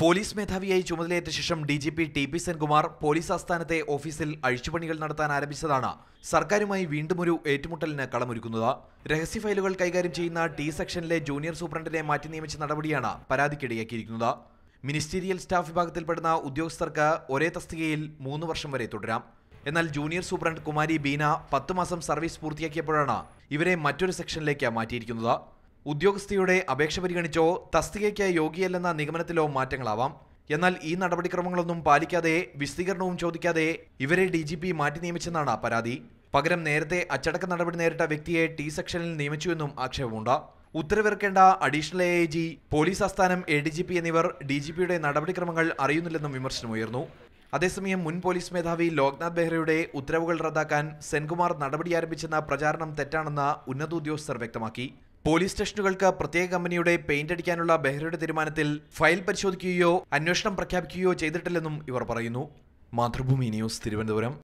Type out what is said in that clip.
Police മേധാവിയായി ചുമതലയേറ്റ ശേഷം D G P T P Senkumar police ആസ്ഥാനത്തെ ഓഫീസിൽ അഴിച്ചുപണികൾ നടത്താൻ ആരംഭിച്ചതാണ്. സർക്കാരുമായി വീണ്ടും ഒരു ഏറ്റുമുട്ടലിന് കളമൊരുക്കുന്നത്. രഹസ്യ ഫയലുകൾ കൈകാര്യം ചെയ്യുന്ന ടി സെക്ഷനിലെ ജൂനിയർ സൂപ്രണ്ടിനെ മാറ്റി നിയമിച്ച നടപടിയാണ് പരാതിക്കിടയാക്കിയിരിക്കുന്നത്. മിനിസ്റ്റീരിയൽ സ്റ്റാഫ് വിഭാഗത്തിൽപ്പെടുന്ന ഉദ്യോഗസ്ഥർക്ക് ഒരേ തസ്തികയിൽ മൂന്ന് വർഷം വരെ തുടരാം. എന്നാൽ ജൂനിയർ സൂപ്രണ്ട് കുമാരി ബീന പത്ത് മാസം സർവീസ് പൂർത്തിയാക്കിയപ്പോഴാണ് ഇവരെ മറ്റൊരു സെക്ഷനിലേക്ക് മാറ്റിയിരിക്കുന്നത്. ഉദ്യോഗസ്ഥയുടെ അപേക്ഷ പരിഗണിച്ചോ തസ്തികയ്ക്ക് യോഗ്യയല്ലെന്ന നിഗമനത്തിലോ മാറ്റങ്ങളാവാം. എന്നാൽ ഈ നടപടിക്രമങ്ങളൊന്നും പാലിക്കാതെ വിശദീകരണവും ചോദിക്കാതെ ഇവരെ ഡി ജി പി മാറ്റി നിയമിച്ചെന്നാണ് പരാതി. പകരം നേരത്തെ അച്ചടക്ക നടപടി നേരിട്ട വ്യക്തിയെ ടി സെക്ഷനിൽ നിയമിച്ചുവെന്നും ആക്ഷേപമുണ്ട്. ഉത്തരവിറക്കേണ്ട അഡീഷണൽ എ ജി പോലീസ് ആസ്ഥാനം എ ഡി ജി പി എന്നിവർ ഡി ജി പിയുടെ നടപടിക്രമങ്ങൾ അറിയുന്നില്ലെന്നും വിമർശനമുയർന്നു അതേസമയം മുൻ പോലീസ് മേധാവി ലോക്നാഥ് ബെഹ്റയുടെ ഉത്തരവുകൾ റദ്ദാക്കാൻ സെൻകുമാർ നടപടി ആരംഭിച്ചെന്ന പ്രചാരണം തെറ്റാണെന്ന് ഉന്നത ഉദ്യോഗസ്ഥർ വ്യക്തമാക്കി. പോലീസ് സ്റ്റേഷനുകൾക്ക് പ്രത്യേക കമ്പനിയുടെ പെയിന്റ് അടിക്കാനുള്ള ബെഹ്റയുടെ തീരുമാനത്തിൽ ഫയൽ പരിശോധിക്കുകയോ അന്വേഷണം പ്രഖ്യാപിക്കുകയോ ചെയ്തിട്ടില്ലെന്നും ഇവർ പറയുന്നു. മാതൃഭൂമി ന്യൂസ് തിരുവനന്തപുരം.